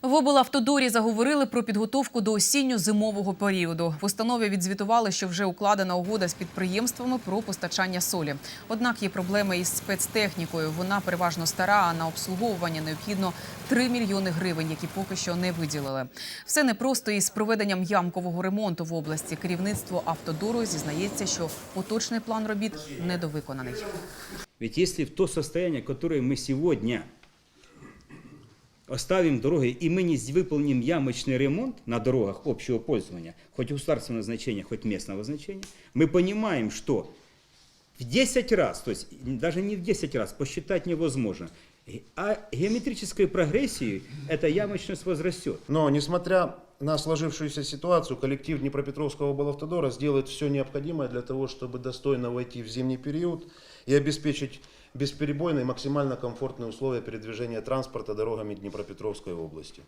В облавтодорі заговорили про підготовку до осінньо-зимового періоду. В установі відзвітували, що вже укладена угода з підприємствами про постачання солі. Однак є проблеми із спецтехнікою. Вона переважно стара, а на обслуговування необхідно 3 мільйони гривень, які поки що не виділили. Все непросто із проведенням ямкового ремонту в області. Керівництво автодору зізнається, що поточний план робіт недовиконаний. Ведь если в то состояние, которое мы сегодня оставим дороги, и мы не выполним ямочный ремонт на дорогах общего пользования, хоть государственного значения, хоть местного значения, мы понимаем, что в 10 раз, то есть даже не в 10 раз, посчитать невозможно, а геометрической прогрессией эта ямочность возрастет. Но, несмотря на сложившуюся ситуацию, коллектив Днепропетровского облавтодора сделает все необходимое для того, чтобы достойно войти в зимний период и обеспечить бесперебойные максимально комфортные условия передвижения транспорта дорогами Днепропетровской области.